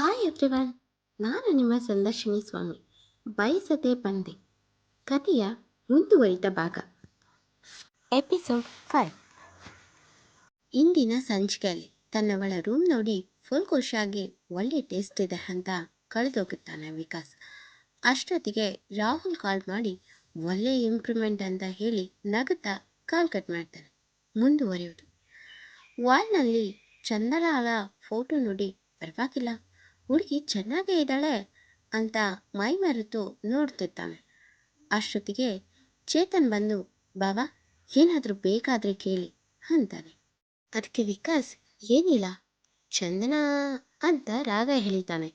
Hi everyone ನಾನು ನಿಮ್ಮ ಸಂದರ್ಶಿನಿ ಸ್ವಾಮಿ. ಬಯಸದೆ ಬಂದೆ. ಕಥೆಯ ಮುಂದುವರಿದ ಭಾಗ. ಎಪಿಸೋಡ್ ಫೈವ್ ಇಂದಿನ ಸಂಚಿಕೆಯಲ್ಲಿ ತನ್ನವಳ ರೂಮ್ ನೋಡಿ ಫುಲ್ ಖುಷಿಯಾಗಿ ಒಳ್ಳೆ ಟೇಸ್ಟ್ ಇದೆ ಅಂತ ಕಳೆದೋಗುತ್ತಾನೆ ವಿಕಾಸ್. ಅಷ್ಟೊತ್ತಿಗೆ ರಾಹುಲ್ ಕಾಲ್ ಮಾಡಿ ಒಳ್ಳೆ ಇಂಪ್ರೂವ್ಮೆಂಟ್ ಅಂತ ಹೇಳಿ ನಗುತ್ತಾ ಕಾಲ್ ಕಟ್ ಮಾಡ್ತಾನೆ. ಮುಂದುವರಿಯೋದು ವಾಲ್ನಲ್ಲಿ ಚಂದನಾಳ ಫೋಟೋ ನೋಡಿ ಪರವಾಗಿಲ್ಲ. ಹುಡುಗಿ ಚೆನ್ನಾಗೇ ಇದ್ದಾಳೆ ಅಂತ ಮೈ ಮರೆತು ನೋಡ್ತಿರ್ತಾನೆ ಅಷ್ಟೊತ್ತಿಗೆ ಚೇತನ್ ಬಂದು ಬಾಬಾ ಏನಾದರೂ ಬೇಕಾದರೆ ಕೇಳಿ ಅಂತಾನೆ. ಅದಕ್ಕೆ ವಿಕಾಸ್, ಏನಿಲ್ಲ, ಚಂದನ ಅಂತ ರಾಗ ಹೇಳಿದ್ದಾನೆ.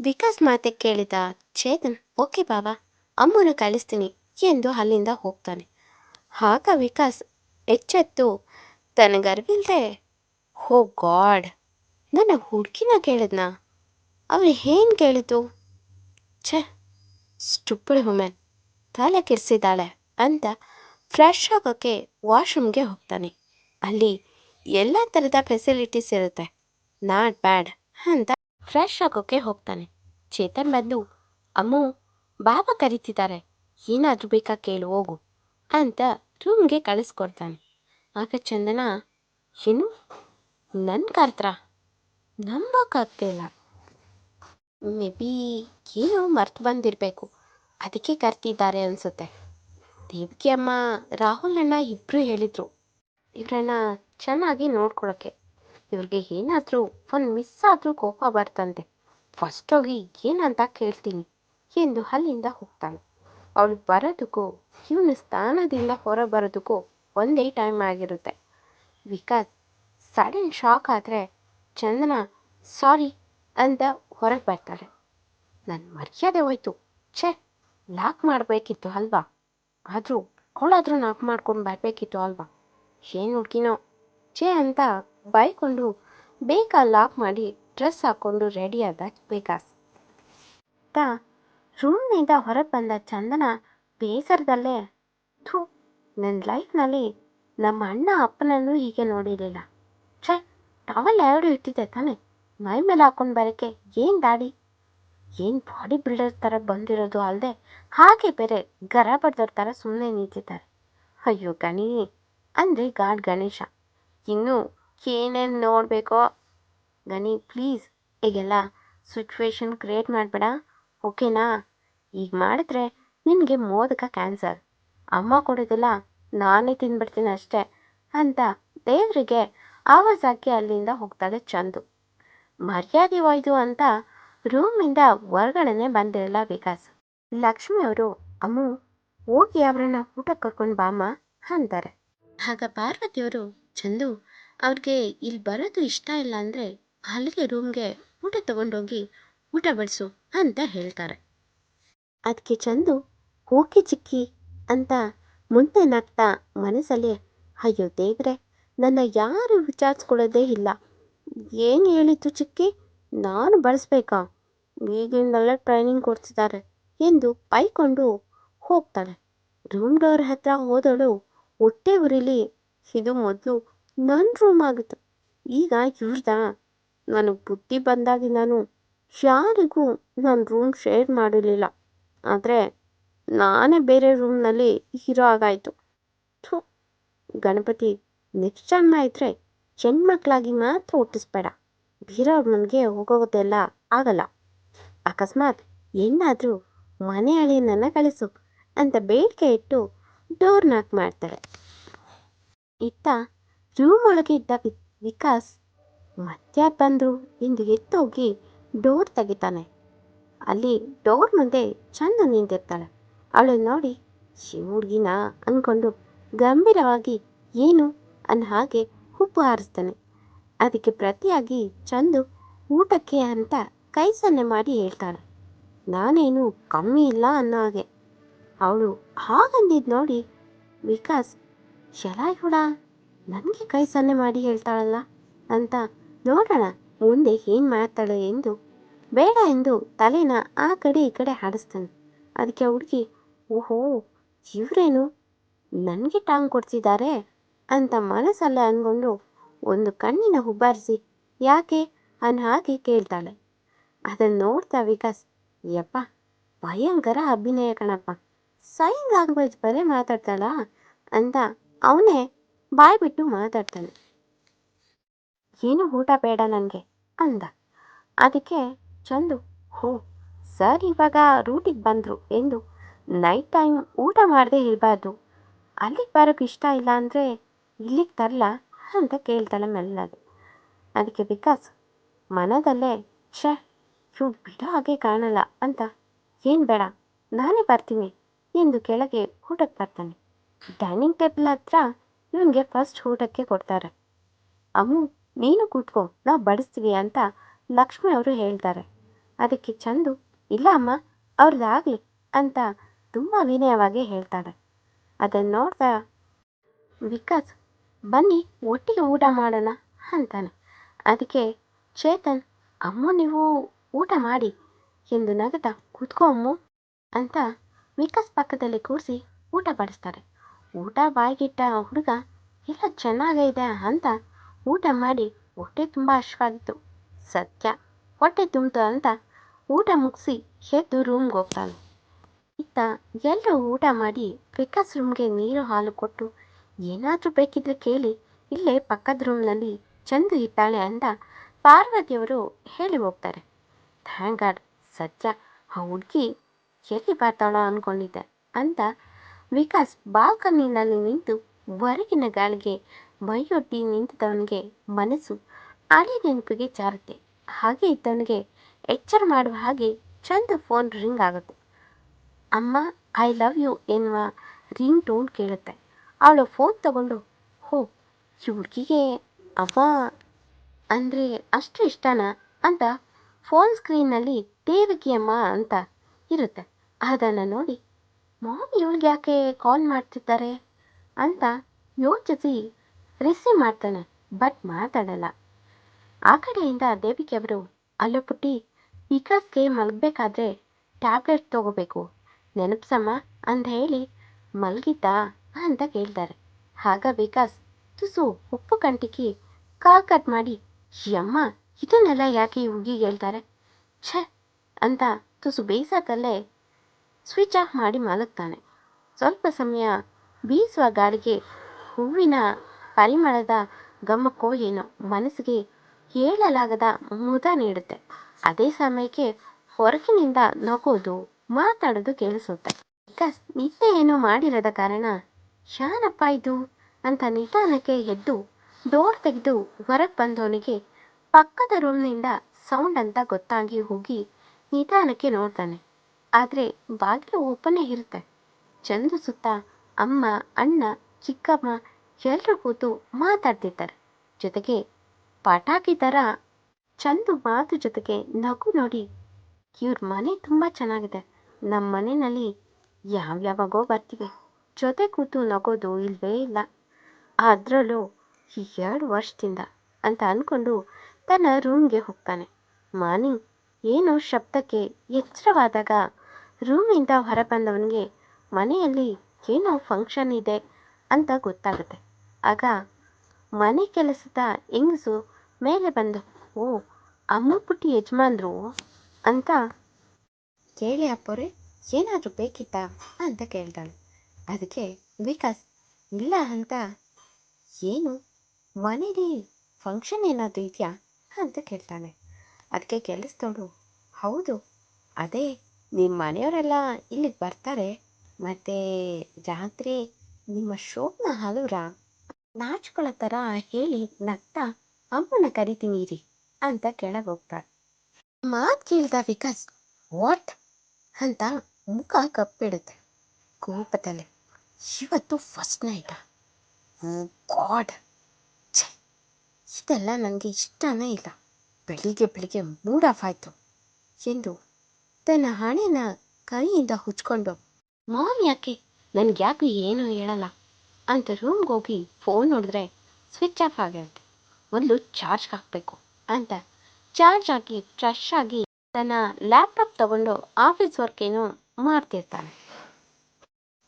ವಿಕಾಸ್ ಮಾತೆ ಕೇಳಿದ ಚೇತನ್, ಓಕೆ ಬಾಬಾ ಅಮ್ಮನ ಕಳಿಸ್ತೀನಿ ಎಂದು ಅಲ್ಲಿಂದ ಹೋಗ್ತಾನೆ. ಆಗ ವಿಕಾಸ್ ಎಚ್ಚೆತ್ತು, ತನಗರ್ವಿಲ್ದೆ ಹೋ ಗಾಡ್ ನನ್ನ ಹುಡುಗಿನ ಕೇಳಿದ್ನ? ಅವಳು ಏನು ಕೇಳಿತು ಛೇ ಸ್ಟುಪ್ಪಡ್ ವುಮೆನ್, ತಲೆ ಕೆಡಿಸಿದ್ದಾಳೆ ಅಂತ ಫ್ರೆಶ್ ಆಗೋಕ್ಕೆ ವಾಶ್ರೂಮ್ಗೆ ಹೋಗ್ತಾನೆ. ಅಲ್ಲಿ ಎಲ್ಲ ಥರದ ಫೆಸಿಲಿಟೀಸ್ ಇರುತ್ತೆ. ನಾಟ್ ಬ್ಯಾಡ್ ಅಂತ ಫ್ರೆಶ್ ಆಗೋಕ್ಕೆ ಹೋಗ್ತಾನೆ. ಚೇತನ್ ಬಂದು, ಅಮ್ಮು, ಬಾಬಾ ಕರೀತಿದ್ದಾರೆ. ಏನಾದರೂ ಬೇಕಾ ಕೇಳು, ಹೋಗು ಅಂತ ರೂಮ್ಗೆ ಕಳಿಸ್ಕೊಡ್ತಾನೆ. ಆಗ ಚಂದನ, ಏನು? ನನ್ನ ಕರ್ತ್ರ ನಂಬೋಕ್ಕಾಗ್ತಿಲ್ಲ ಮೇ ಬಿ ಏನೋ ಮರ್ತು ಬಂದಿರಬೇಕು. ಅದಕ್ಕೆ ಕರ್ತಿದ್ದಾರೆ ಅನಿಸುತ್ತೆ. ದೇವಕಿ ಅಮ್ಮ, ರಾಹುಲ್ ಅಣ್ಣ ಇಬ್ಬರು ಹೇಳಿದರು. ಇವರನ್ನ ಚೆನ್ನಾಗಿ ನೋಡ್ಕೊಳಕ್ಕೆ. ಇವ್ರಿಗೆ ಏನಾದರೂ ಒಂದು ಮಿಸ್ ಆದರೂ ಕೋಪ ಬರ್ತಂತೆ. ಫಸ್ಟ್ ಹೋಗಿ ಏನಂತ ಕೇಳ್ತೀನಿ ಎಂದು ಅಲ್ಲಿಂದ ಹೋಗ್ತಾನೆ. ಅವಳು ಬರೋದಕ್ಕೂ, ಇವನು ಸ್ಥಾನದಿಂದ ಹೊರ ಬರೋದಕ್ಕೂ ಒಂದೇ ಟೈಮ್ ಆಗಿರುತ್ತೆ. ವಿಕಾಸ್ ಸಡನ್ ಶಾಕ್ ಆದರೆ ಚಂದನ, ಸಾರಿ ಅಂತ ಹೊರಗೆ ಬರ್ತಾಳೆ. ನನ್ನ ಮರ್ಯಾದೆ ಹೋಯ್ತು. ಛೇ ಲಾಕ್ ಮಾಡಬೇಕಿತ್ತು ಅಲ್ವಾ? ಆದರೂ ಅವಳಾದರೂ ಲಾಕ್ ಮಾಡ್ಕೊಂಡು ಬರಬೇಕಿತ್ತು ಅಲ್ವಾ? ಏನು ಹುಡುಗಿನೋ? ಛೇ ಅಂತ ಬೈಕೊಂಡು ಬೇಗ ಲಾಕ್ ಮಾಡಿ ಡ್ರೆಸ್ ಹಾಕ್ಕೊಂಡು ರೆಡಿ ಆದ ತ ರೂಮ್ನಿಂದ ಹೊರಗೆ ಬಂದ ಚಂದನ ಬೇಸರದಲ್ಲೇ, ಥೂ ನನ್ನ ಲೈಫ್ನಲ್ಲಿ ನಮ್ಮ ಅಣ್ಣ ಅಪ್ಪನನ್ನು ಹೀಗೆ ನೋಡಿರಲಿಲ್ಲ. ಟವಲ್ ಎರಡು ಇಟ್ಟಿದ್ದೆ ತಾನೆ. ಮೈ ಮೇಲೆ ಹಾಕೊಂಡು ಬರೋಕ್ಕೆ ಏನು ದಾಡಿ? ಏನು ಬಾಡಿ ಬಿಲ್ಡರ್ ಥರ ಬಂದಿರೋದು ಅಲ್ಲದೆ ಹಾಗೆ ಬೇರೆ ಗರ ಬಡ್ದವ್ರ ಥರ ಸುಮ್ಮನೆ ನಿಂತಿದ್ದಾರೆ. ಅಯ್ಯೋ ಗಣಿ, ಅಂದರೆ ಗಾಡ್ ಗಣೇಶ. ಇನ್ನು ಏನೇನು ನೋಡಬೇಕೋ? ಗಣಿ ಪ್ಲೀಸ್ ಈಗೆಲ್ಲ ಸಿಚುವೇಶನ್ ಕ್ರಿಯೇಟ್ ಮಾಡಬೇಡ ಓಕೆನಾ ಈಗ ಮಾಡಿದ್ರೆ ನಿನಗೆ ಮೋದಕ ಕ್ಯಾನ್ಸರ್ ಅಮ್ಮ ಕೊಡೋದಿಲ್ಲ, ನಾನೇ ತಿಂದ್ಬಿಡ್ತೀನಿ ಅಷ್ಟೇ ಅಂತ ದೇವರಿಗೆ ಆವಾಜ್ ಹಾಕಿ ಅಲ್ಲಿಂದ ಹೋಗ್ತಾಳೆ ಚಂದು. ಮರ್ಯಾದೆ ಹೋಯ್ದು ಅಂತ ರೂಮಿಂದ ಹೊರಗಡೆನೆ ಬಂದಿರಲ್ಲ ವಿಕಾಸ್. ಲಕ್ಷ್ಮಿ ಅವರು, ಅಮ್ಮು, ಹೋಗಿ ಅವರನ್ನ ಊಟ ಕರ್ಕೊಂಡು ಬಾಮ್ಮ ಅಂತಾರೆ. ಆಗ ಪಾರ್ವತಿಯವರು ಚಂದು, ಅವ್ರಿಗೆ ಇಲ್ಲಿ ಬರೋದು ಇಷ್ಟ ಇಲ್ಲ ಅಂದರೆ ಅಲ್ಲಿಗೆ ರೂಮ್ಗೆ ಊಟ ತಗೊಂಡೋಗಿ ಊಟ ಬಡಿಸು ಅಂತ ಹೇಳ್ತಾರೆ. ಅದಕ್ಕೆ ಚಂದು, ಓಕೆ ಚಿಕ್ಕಿ ಅಂತ ಮುಂದೆ ನಗ್ತಾ ಮನಸ್ಸಲ್ಲಿ, ಅಯ್ಯೋ ದೇವ್ರೆ ನನ್ನ ಯಾರು ವಿಚಾರಿಸ್ಕೊಳ್ಳೋದೇ ಇಲ್ಲ. ಏನು ಹೇಳಿತ್ತು ಚಿಕ್ಕಿ? ನಾನು ಬಳಸ್ಬೇಕಾ? ಈಗಿಂದಲೇ ಟ್ರೈನಿಂಗ್ ಕೊಡ್ತಿದ್ದಾರೆ ಎಂದು ಪೈಕೊಂಡು ಹೋಗ್ತಾಳೆ. ರೂಮ್ ಡೋರ್ ಹತ್ರ ಹೋದಳು. ಹೊಟ್ಟೆ ಉರಿಲಿ. ಇದು ಮೊದಲು ನನ್ನ ರೂಮ್ ಆಗಿತ್ತು. ಈಗ ಇವ್ರದ? ನನಗೆ ಬುದ್ಧಿ ಬಂದಾಗಿಂದನೂ ಯಾರಿಗೂ ನನ್ನ ರೂಮ್ ಶೇರ್ ಮಾಡಿರಲಿಲ್ಲ. ಆದರೆ ನಾನೇ ಬೇರೆ ರೂಮ್ನಲ್ಲಿ ಹೀರೋ ಆಗಾಯಿತು ಥೂ, ಗಣಪತಿ ನೆಕ್ಸ್ಟ್ ಜನ್ಮ ಇದ್ದರೆ ಹೆಣ್ಮಕ್ಳಾಗಿ ಮಾತ್ರ ಹುಟ್ಟಿಸ್ಬೇಡ. ಬೇರೆಯವ್ರ ನನಗೆ ಹೋಗೋದೆಲ್ಲ ಆಗಲ್ಲ. ಅಕಸ್ಮಾತ್ ಏನಾದರೂ ಮನೆ ಅಳಿಯನನ್ನು ಕಳಿಸು ಅಂತ ಬೇಡಿಕೆ ಇಟ್ಟು ಡೋರ್ ನಾಕ್ ಮಾಡ್ತಾಳೆ ಇತ್ತ ರೂಮ್ ಒಳಗೆ ಇದ್ದ ವಿಕಾಸ್ ಮತ್ತೆ ಬಂದರು ಎಂದು ಎತ್ತೋಗಿ ಡೋರ್ ತೆಗಿತಾನೆ. ಅಲ್ಲಿ ಡೋರ್ ಮುಂದೆ ಚಂದ ನಿಂತಿರ್ತಾಳೆ. ಅವಳು ನೋಡಿ ಹುಡುಗಿನ ಅಂದ್ಕೊಂಡು ಗಂಭೀರವಾಗಿ, ಏನು ಅನ್ನೋ ಹಾಗೆ ಹುಬ್ಬು ಹಾರಿಸ್ತಾನೆ. ಅದಕ್ಕೆ ಪ್ರತಿಯಾಗಿ ಚಂದು ಊಟಕ್ಕೆ ಅಂತ ಕೈ ಸನ್ನೆ ಮಾಡಿ ಹೇಳ್ತಾಳೆ ನಾನೇನು ಕಮ್ಮಿ ಇಲ್ಲ ಅನ್ನೋ ಹಾಗೆ. ಅವಳು ಹಾಗಂದಿದ್ದು ನೋಡಿ ವಿಕಾಸ್ ಶಲಾಯ್ ಹುಡ, ನನಗೆ ಕೈ ಸನ್ನೆ ಮಾಡಿ ಹೇಳ್ತಾಳಲ್ಲ ಅಂತ ನೋಡೋಣ, ಮುಂದೆ ಏನು ಮಾಡ್ತಾಳೆ ಎಂದು ಬೇಡ ಎಂದು ತಲೆನ ಆ ಕಡೆ ಈ ಕಡೆ ಹಾಡಿಸ್ತಾನೆ. ಅದಕ್ಕೆ ಹುಡುಗಿ, ಓಹೋ, ಇವರೇನು? ನನಗೆ ಟಾಂಗ್ ಕೊಡ್ತಿದ್ದಾರೆ ಅಂತ ಮನಸ್ಸಲ್ಲೇ ಅಂದ್ಕೊಂಡು ಒಂದು ಕಣ್ಣಿನ ಹುಬ್ಬಾರಿಸಿ ಯಾಕೆ ಅನ್ ಹಾಗೆ ಕೇಳ್ತಾಳೆ. ಅದನ್ನು ನೋಡ್ತಾ ವಿಕಾಸ್, ಯಪ್ಪ, ಭಯಂಕರ ಅಭಿನಯ ಕಣಪ್ಪ. ಸೈನ್ ಲ್ಯಾಂಗ್ವೇಜ್ ಬರೀ ಮಾತಾಡ್ತಾಳ ಅಂತ ಅವನೇ ಬಾಯ್ ಬಿಟ್ಟು ಮಾತಾಡ್ತಾನೆ. ಏನು ಊಟ ಬೇಡ ನನಗೆ ಅಂದ. ಅದಕ್ಕೆ ಚಂದು, ಹೋ, ಸರ್ ಇವಾಗ ರೂಟಿಗೆ ಬಂದರು ಎಂದು ನೈಟ್ ಟೈಮ್ ಊಟ ಮಾಡದೆ ಇರಬಾರ್ದು. ಅಲ್ಲಿಗೆ ಬರೋಕ್ಕೆ ಇಷ್ಟ ಇಲ್ಲ ಅಂದರೆ ಇಲ್ಲಿಗೆ ತರಲ ಅಂತ ಕೇಳ್ತಾಳೆ ಮೆಲ್ಲಗೆ. ಅದಕ್ಕೆ ವಿಕಾಸ್ ಮನದಲ್ಲೇ, ಛೇ ಇವು ಬಿಡೋ ಹಾಗೆ ಕಾಣಲ್ಲ ಅಂತ ಏನು ಬೇಡ, ನಾನೇ ಬರ್ತೀನಿ ಎಂದು ಕೆಳಗೆ ಊಟಕ್ಕೆ ಬರ್ತಾನೆ. ಡೈನಿಂಗ್ ಟೇಬಲ್ ಹತ್ರ ಇವನಿಗೆ ಫಸ್ಟ್ ಊಟಕ್ಕೆ ಕೊಡ್ತಾರೆ. ಅಮ್ಮು, ನೀನು ಕೂತ್ಕೋ, ನಾವು ಬಡಿಸ್ತೀವಿ ಅಂತ ಲಕ್ಷ್ಮಿ ಅವರು ಹೇಳ್ತಾರೆ. ಅದಕ್ಕೆ ಚಂದು, ಇಲ್ಲ ಅಮ್ಮ ಅವ್ರದ್ದಾಗಲಿ ಅಂತ ತುಂಬ ವಿನಯವಾಗಿ ಹೇಳ್ತಾಳೆ. ಅದನ್ನು ನೋಡ್ತಾ ವಿಕಾಸ್ ಬನ್ನಿ, ಒಟ್ಟಿಗೆ ಊಟ ಮಾಡೋಣ ಅಂತಾನೆ. ಅದಕ್ಕೆ ಚೇತನ್, ಅಮ್ಮ, ನೀವು ಊಟ ಮಾಡಿ. ಎಂದು ನಗದ ಕೂತ್ಕೋ ಅಂತ ವಿಕಾಸ್ ಪಕ್ಕದಲ್ಲಿ ಕೂರಿಸಿ ಊಟ ಬಡಿಸ್ತಾರೆ. ಊಟ ಬಾಯಿಗಿಟ್ಟ ಹುಡುಗ, ಎಲ್ಲ ಚೆನ್ನಾಗೈತೆ ಅಂತ ಊಟ ಮಾಡಿ ಹೊಟ್ಟೆ ತುಂಬ ಹಶ್ವಾಗಿತ್ತು ಸತ್ಯ, ಹೊಟ್ಟೆ ತುಂಬಿತು ಅಂತ ಊಟ ಮುಗಿಸಿ ಎದ್ದು ರೂಮ್ಗೆ ಹೋಗ್ತಾನೆ. ಇತ್ತ ಎಲ್ಲರೂ ಊಟ ಮಾಡಿ ವಿಕಾಸ್ ರೂಮ್ಗೆ ನೀರು ಹಾಲು ಕೊಟ್ಟು ಏನಾದರೂ ಬೇಕಿದ್ರೆ ಕೇಳಿ. ಇಲ್ಲೇ ಪಕ್ಕದ ರೂಮ್ನಲ್ಲಿ ಚಂದು ಇದ್ದಾಳೆ ಅಂತ ಪಾರ್ವತಿಯವರು ಹೇಳಿ ಹೋಗ್ತಾರೆ. ಥ್ಯಾಂಕ್ ಗಾಡ್ ಸತ್ಯ. ಆ ಹುಡುಗಿ ಎಲ್ಲಿ ಬರ್ತಾಳೋ ಅಂದ್ಕೊಂಡಿದ್ದೆ ಅಂತ ವಿಕಾಸ್ ಬಾಲ್ಕನಿನಲ್ಲಿ ನಿಂತು ಹೊರಗಿನ ಗಾಳಿಗೆ ಮೈಯೊಡ್ಡಿ ನಿಂತಿದ್ದವನಿಗೆ ಮನಸ್ಸು ಹಳೆ ನೆನಪಿಗೆ ಚಾರುತ್ತೆ ಹಾಗೆ ಇದ್ದವನಿಗೆ ಎಚ್ಚರ ಮಾಡುವ ಹಾಗೆ ಚಂದ ಫೋನ್ ರಿಂಗ್ ಆಗುತ್ತೆ. ಅಮ್ಮ ಐ ಲವ್ ಯು ಎನ್ನುವ ರಿಂಗ್ ಟೋನ್ ಕೇಳುತ್ತೆ. ಅವಳು ಫೋನ್ ತಗೊಂಡು, ಹೋ, ಈ ಹುಡುಗಿಗೆ ಅವ ಅಂದರೆ ಅಷ್ಟು ಇಷ್ಟನಾ? ಅಂತ ಫೋನ್ ಸ್ಕ್ರೀನ್ನಲ್ಲಿ ದೇವಕಿ ಅಮ್ಮ ಅಂತ ಇರುತ್ತೆ. ಅದನ್ನು ನೋಡಿ, ಮಾಮ್ ಇವಳಿಗೆ ಯಾಕೆ ಕಾಲ್ ಮಾಡ್ತಿದ್ದಾರೆ? ಅಂತ ಯೋಚಿಸಿ ರಿಸೀವ್ ಮಾಡ್ತಾನೆ ಬಟ್ ಮಾತಾಡಲ್ಲ. ಆ ಕಡೆಯಿಂದ ದೇವಿಕೆ ಅವರು, ಅಲ್ಲೋ ಪುಟ್ಟಿ ವಿಕಾಸ್ಗೆ ಮಲಗಬೇಕಾದ್ರೆ ಟ್ಯಾಬ್ಲೆಟ್ ತಗೋಬೇಕು. ನೆನಪ್ಸಮ್ಮ ಅಂತ ಹೇಳಿ ಮಲಗಿದ್ದ. ಅಂತ ಕೇಳ್ತಾರೆ. ಆಗ ವಿಕಾಸ್, ತುಸು ಉಪ್ಪು ಕಂಟಿಕಿ ಕಾಲ್ ಕಟ್ ಮಾಡಿ, ಯಮ್ಮ, ಇದನ್ನೆಲ್ಲ ಯಾಕೆ ಹುಡುಗಿಗೆ ಹೇಳ್ತಾರೆ? ಛೇ, ಅಂತ ತುಸು ಬೇಸರದಲ್ಲೇ ಸ್ವಿಚ್ ಆಫ್ ಮಾಡಿ ಮಲಗ್ತಾನೆ. ಸ್ವಲ್ಪ ಸಮಯ ಬೀಸುವ ಗಾಳಿಗೆ ಹೂವಿನ ಪರಿಮಳದ ಗಮಕೋ ಏನೋ ಮನಸ್ಸಿಗೆ ಹೇಳಲಾಗದ ಮುದ ನೀಡುತ್ತೆ. ಅದೇ ಸಮಯಕ್ಕೆ ಹೊರಗಿನಿಂದ ನಗೋದು ಮಾತಾಡೋದು ಕೇಳಿಸುತ್ತೆ. ವಿಕಾಸ್ ನಿದ್ದೆ ಏನೋ ಮಾಡಿರದ ಕಾರಣ ಶಾನಪ್ಪ ಇದು? ಅಂತ ನಿಧಾನಕ್ಕೆ ಎದ್ದು ಡೋರ್ ತೆಗೆದು ಹೊರಗೆ ಬಂದವನಿಗೆ ಪಕ್ಕದ ರೂಮ್ನಿಂದ ಸೌಂಡ್ ಅಂತ ಗೊತ್ತಾಗಿ ಹೋಗಿ ನಿಧಾನಕ್ಕೆ ನೋಡ್ತಾನೆ. ಆದರೆ ಬಾಗಿಲು ಓಪನೇ ಇರುತ್ತೆ. ಚಂದು ಸುತ್ತ ಅಮ್ಮ, ಅಣ್ಣ, ಚಿಕ್ಕಮ್ಮ ಎಲ್ಲರೂ ಕೂತು ಮಾತಾಡ್ತಿದ್ದಾರೆ ಜೊತೆಗೆ ಪಟಾಕಿ ಥರ ಚಂದು ಮಾತು ಜೊತೆಗೆ ನಗು ನೋಡಿ ಇವ್ರ ಮನೆ ತುಂಬ ಚೆನ್ನಾಗಿದೆ. ನಮ್ಮ ಮನೆಯಲ್ಲಿ ಯಾವ್ಯಾವಾಗೋ ಬರ್ತೀವಿ. ಜೊತೆ ಕೂತು ನಗೋದು ಇಲ್ವೇ ಇಲ್ಲ. ಅದರಲ್ಲೂ ಈ ಎರಡು ವರ್ಷದಿಂದ ಅಂತ ಅಂದ್ಕೊಂಡು ತನ್ನ ರೂಮ್ಗೆ ಹೋಗ್ತಾನೆ. ಮಾನಿ ಏನೋ ಶಬ್ದಕ್ಕೆ ಎಚ್ಚರವಾದಾಗ ರೂಮಿಂದ ಹೊರಬಂದವನಿಗೆ ಮನೆಯಲ್ಲಿ ಏನೋ ಫಂಕ್ಷನ್ ಇದೆ ಅಂತ ಗೊತ್ತಾಗುತ್ತೆ. ಆಗ ಮನೆ ಕೆಲಸದ ಹೆಂಗಸು ಮೇಲೆ ಬಂದು, ಓ, ಅಮ್ಮ ಪುಟ್ಟಿ ಯಜಮಾನ್ರು ಅಂತ ಕೇಳಿ, ಅಪ್ಪೋರೆ, ಏನಾದರೂ ಬೇಕಿತ್ತಾ ಅಂತ ಕೇಳ್ತಾಳೆ. ಅದಕ್ಕೆ ವಿಕಾಸ್, ಇಲ್ಲ ಅಂತ. ಏನು? ಮನೇಲಿ ಫಂಕ್ಷನ್ ಏನಾದರೂ ಇದೆಯಾ? ಅಂತ ಕೇಳ್ತಾನೆ. ಅದಕ್ಕೆ ಕೆಲಸದವಳು ಹೌದು. ಅದೇ ನಿಮ್ಮ ಮನೆಯವರೆಲ್ಲ ಇಲ್ಲಿಗೆ ಬರ್ತಾರೆ. ಮತ್ತು ಜಾತ್ರೆ, ನಿಮ್ಮ ಶೋಭನ ಹಲವ್ರ ನಾಚ್ಕೊಳ್ಳೋ ಥರ ಹೇಳಿ ನಗ್ತಾ ಅಮ್ಮನ ಕರಿತೀನಿ ಇರಿ ಅಂತ ಕೆಳಗೆ ಹೋಗ್ತಾಳೆ. ಮಾತು ಕೇಳ್ದ ವಿಕಾಸ್, ವಾಟ್? ಅಂತ ಮುಖ ಕಪ್ಪಿಡುತ್ತೆ. ಕೋಪದಲ್ಲಿ. ಇವತ್ತು ಫಸ್ಟ್ ನೈಟ ಗಾಡ್. ಛೇ, ಇದೆಲ್ಲ ನನಗೆ ಇಷ್ಟನೇ ಇಲ್ಲ. ಬೆಳಿಗ್ಗೆ ಬೆಳಿಗ್ಗೆ ಮೂಡ್ ಆಫ್ ಆಯಿತು. ಎಂದು ತನ್ನ ಹಣೆನ ಕೈಯಿಂದ ಹುಚ್ಕೊಂಡು, ಮಾಮ್ ಯಾಕೆ? ನನಗೆ ಯಾಕೆ ಏನು ಹೇಳಲ್ಲ. ಅಂತ ರೂಮ್ಗೆ ಹೋಗಿ ಫೋನ್ ನೋಡಿದ್ರೆ ಸ್ವಿಚ್ ಆಫ್ ಆಗಿರುತ್ತೆ ಮೊದಲು ಚಾರ್ಜ್ ಹಾಕಬೇಕು ಅಂತ. ಚಾರ್ಜ್ ಹಾಕಿ ಫ್ರೆಶ್ ಆಗಿ ತನ್ನ ಲ್ಯಾಪ್ಟಾಪ್ ತಗೊಂಡು ಆಫೀಸ್ ವರ್ಕ್ ಏನೋ ಮಾಡ್ತಿರ್ತಾನೆ.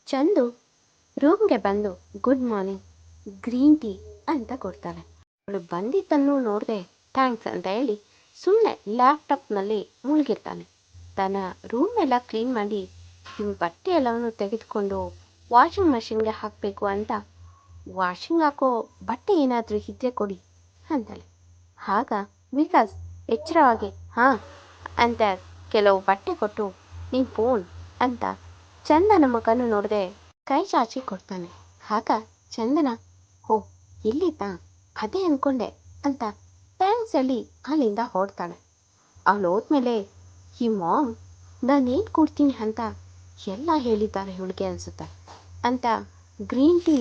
ಚಂದು ರೂಮ್ಗೆ ಬಂದು ಗುಡ್ ಮಾರ್ನಿಂಗ್, ಗ್ರೀನ್ ಟೀ ಅಂತ ಕೊಡ್ತಾಳೆ ಅವಳು ಬಂದಿದ್ದನ್ನು ನೋಡಿದೆ, ಥ್ಯಾಂಕ್ಸ್ ಅಂತ ಹೇಳಿ ಸುಮ್ಮನೆ ಲ್ಯಾಪ್ಟಾಪ್ನಲ್ಲಿ ಮುಳುಗಿರ್ತಾನೆ. ತನ್ನ ರೂಮ್ ಎಲ್ಲ ಕ್ಲೀನ್ ಮಾಡಿ ನಿಮ್ಮ ಬಟ್ಟೆ ಎಲ್ಲವನ್ನು ತೆಗೆದುಕೊಂಡು ವಾಷಿಂಗ್ ಮಷಿನ್ಗೆ ಹಾಕಬೇಕು ಅಂತ, ವಾಷಿಂಗ್ ಹಾಕೋ ಬಟ್ಟೆ ಏನಾದರೂ ಇದ್ದರೆ ಕೊಡಿ ಅಂತಾಳೆ ಆಗ, ವಿಕಾಸ್, ಎಚ್ಚರವಾಗಿ, ಹಾಂ, ಅಂತ ಕೆಲವು ಬಟ್ಟೆ ಕೊಟ್ಟು, ನೀನು ಫೋನ್ ಅಂತ ಚಂದನ ಮುಖನೂ ನೋಡದೆ ಕೈ ಚಾಚಿ ಕೊಡ್ತಾನೆ. ಆಗ ಚಂದನ ಓ ಇಲ್ಲಿದ್ದಾ? ಅದೇ ಅಂದ್ಕೊಂಡೆ ಅಂತ ಥ್ಯಾಂಕ್ಸ್ ಹೇಳಿ ಅಲ್ಲಿಂದ ಹೊರಡ್ತಾಳೆ. ಅವಳು ಹೋದ್ಮೇಲೆ ಈ ಮಾಮ್, ನಾನೇನು ಕೊಡ್ತೀನಿ ಅಂತ ಎಲ್ಲ ಹೇಳಿದ್ದಾರೆ ಇವಳಿಗೆ ಅನಿಸುತ್ತೆ ಅಂತ ಗ್ರೀನ್ ಟೀ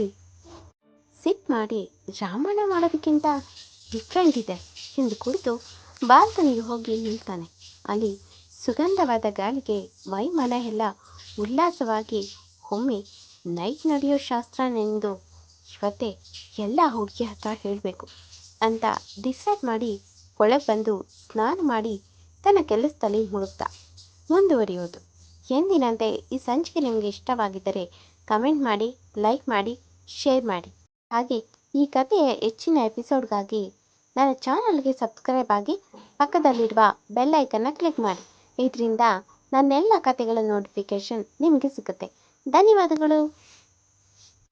ಸಿಟ್ ಮಾಡಿ ರಾಮಾಯಣ ಮಾಡೋದಕ್ಕಿಂತ ಡಿಫ್ರೆಂಟ್ ಇದೆ ಎಂದು ಕುಳಿತು ಬಾಲ್ಕನಿಗೆ ಹೋಗಿ ನಿಲ್ತಾನೆ. ಅಲ್ಲಿ ಸುಗಂಧವಾದ ಗಾಳಿಗೆ ವೈಮನ ಎಲ್ಲ ಉಲ್ಲಾಸವಾಗಿ ಒಮ್ಮೆ ನೈಟ್ ನಡೆಯೋ ಶಾಸ್ತ್ರ ಶಾಸ್ತ್ರನೆಂದು ಇವತ್ತೇ ಎಲ್ಲ ಹುಡುಗಿ ಹತ್ರ ಹೇಳಬೇಕು. ಅಂತ ಡಿಸೈಡ್ ಮಾಡಿ ಒಳಗೆ ಬಂದು ಸ್ನಾನ ಮಾಡಿ ತನ್ನ ಕೆಲಸದಲ್ಲಿ ಮುಳುಗ್ದ ಮುಂದುವರಿಯೋದು. ಎಂದಿನಂತೆ ಈ ಸಂಚಿಕೆ ನಿಮಗೆ ಇಷ್ಟವಾಗಿದ್ದರೆ ಕಮೆಂಟ್ ಮಾಡಿ ಲೈಕ್ ಮಾಡಿ ಶೇರ್ ಮಾಡಿ. ಹಾಗೆ ಈ ಕಥೆಯ ಹೆಚ್ಚಿನ ಎಪಿಸೋಡ್ಗಾಗಿ ನನ್ನ ಚಾನಲ್ಗೆ ಸಬ್ಸ್ಕ್ರೈಬ್ ಆಗಿ ಪಕ್ಕದಲ್ಲಿರುವ ಬೆಲ್ ಐಕನ್ನ ಕ್ಲಿಕ್ ಮಾಡಿ. ಇದರಿಂದ ನನ್ನೆಲ್ಲ ಕಥೆಗಳ ನೋಟಿಫಿಕೇಷನ್ ನಿಮಗೆ ಸಿಗುತ್ತೆ. ಧನ್ಯವಾದಗಳು.